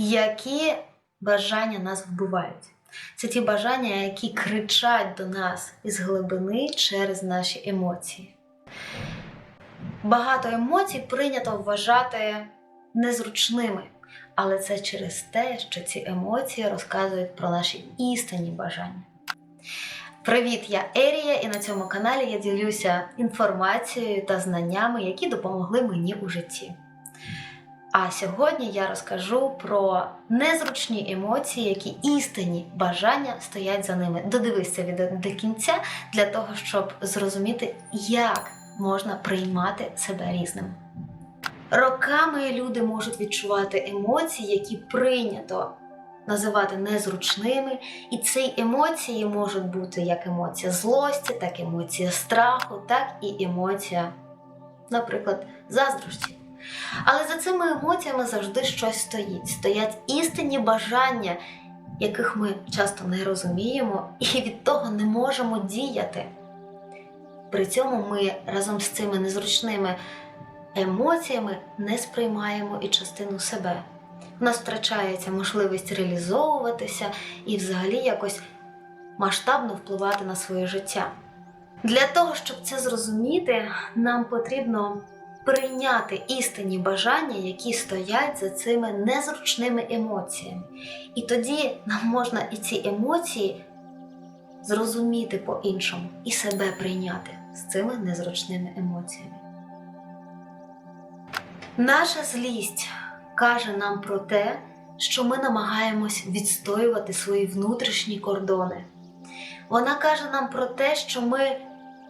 Які бажання нас вбивають? Це ті бажання, які кричать до нас із глибини через наші емоції. Багато емоцій прийнято вважати незручними, але це через те, що ці емоції розказують про наші істинні бажання. Привіт, я Ерія, і на цьому каналі я ділюся інформацією та знаннями, які допомогли мені у житті. А сьогодні я розкажу про незручні емоції, які істинні бажання стоять за ними. Додивись це до кінця для того, щоб зрозуміти, як можна приймати себе різним. Роками люди можуть відчувати емоції, які прийнято називати незручними, і ці емоції можуть бути як емоція злості, так і емоція страху, так і емоція, наприклад, заздрості. Але за цими емоціями завжди щось стоїть. Стоять істинні бажання, яких ми часто не розуміємо, і від того не можемо діяти. При цьому ми разом з цими незручними емоціями не сприймаємо і частину себе. У нас втрачається можливість реалізовуватися і взагалі якось масштабно впливати на своє життя. Для того, щоб це зрозуміти, нам потрібно прийняти істинні бажання, які стоять за цими незручними емоціями. І тоді нам можна і ці емоції зрозуміти по-іншому і себе прийняти з цими незручними емоціями. Наша злість каже нам про те, що ми намагаємось відстоювати свої внутрішні кордони. Вона каже нам про те, що ми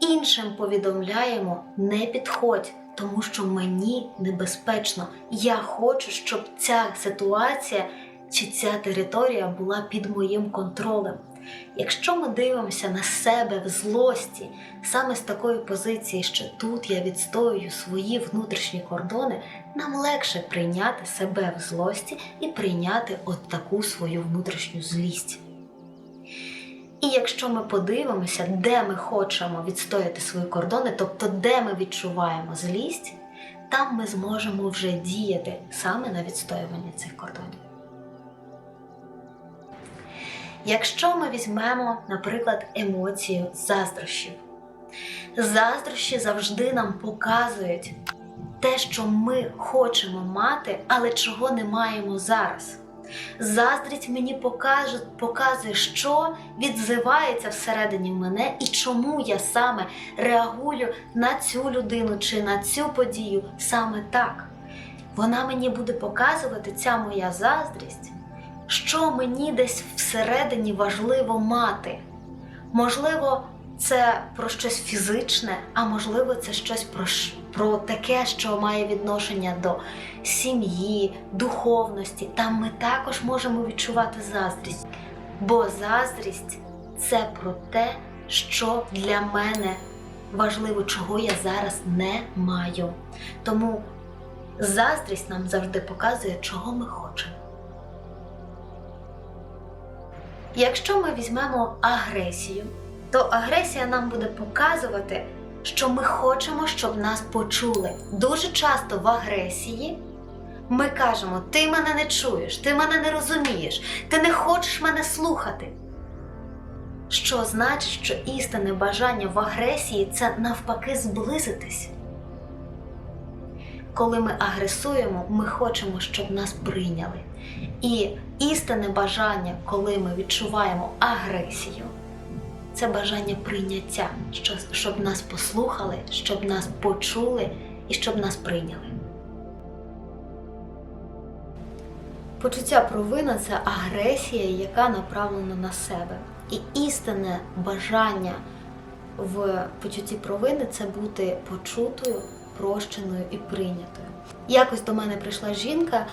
іншим повідомляємо не підходь, тому що мені небезпечно. Я хочу, щоб ця ситуація чи ця територія була під моїм контролем. Якщо ми дивимося на себе в злості, саме з такої позиції, що тут я відстоюю свої внутрішні кордони, нам легше прийняти себе в злості і прийняти от таку свою внутрішню злість. І якщо ми подивимося, де ми хочемо відстояти свої кордони, тобто де ми відчуваємо злість, там ми зможемо вже діяти саме на відстоювання цих кордонів. Якщо ми візьмемо, наприклад, емоцію заздрощів, заздрощі завжди нам показують те, що ми хочемо мати, але чого не маємо зараз. Заздрість мені покаже, показує, що відзивається всередині мене і чому я саме реагую на цю людину чи на цю подію саме так. Вона мені буде показувати ця моя заздрість, що мені десь всередині важливо мати. Можливо, це про щось фізичне, а можливо, це щось про, про таке, що має відношення до сім'ї, духовності. Там ми також можемо відчувати заздрість. Бо заздрість це про те, що для мене важливо, чого я зараз не маю. Тому заздрість нам завжди показує, чого ми хочемо. Якщо ми візьмемо агресію, то агресія нам буде показувати, що ми хочемо, щоб нас почули. Дуже часто в агресії ми кажемо: ти мене не чуєш, ти мене не розумієш, ти не хочеш мене слухати. Що значить, що істинне бажання в агресії це навпаки зблизитись. Коли ми агресуємо, ми хочемо, щоб нас прийняли. І істинне бажання, коли ми відчуваємо агресію, це бажання прийняття, щоб нас послухали, щоб нас почули і щоб нас прийняли. Почуття провини це агресія, яка направлена на себе. І істинне бажання в почутті провини це бути почутою, прощеною і прийнятою. Якось до мене прийшла жінка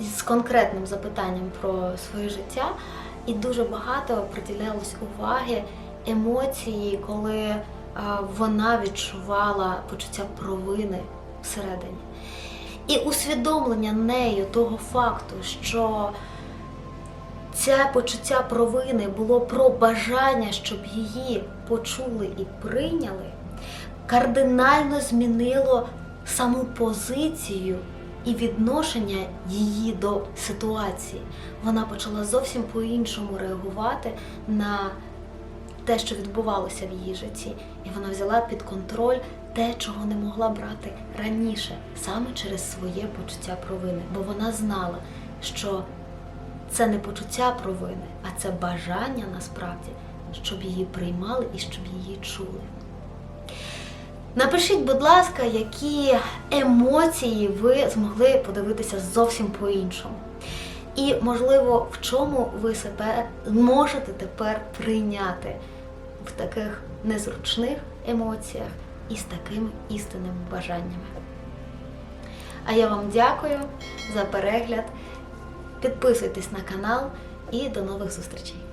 з конкретним запитанням про своє життя, і дуже багато приділялось уваги емоції, коли вона відчувала почуття провини всередині. І усвідомлення нею того факту, що це почуття провини було про бажання, щоб її почули і прийняли, кардинально змінило саму позицію і відношення її до ситуації. Вона почала зовсім по-іншому реагувати на те, що відбувалося в її житті, і вона взяла під контроль те, чого не могла брати раніше, саме через своє почуття провини, бо вона знала, що це не почуття провини, а це бажання насправді, щоб її приймали і щоб її чули. Напишіть, будь ласка, які емоції ви змогли подивитися зовсім по-іншому. І, можливо, в чому ви себе можете тепер прийняти в таких незручних емоціях і з такими істинними бажаннями. А я вам дякую за перегляд. Підписуйтесь на канал і до нових зустрічей!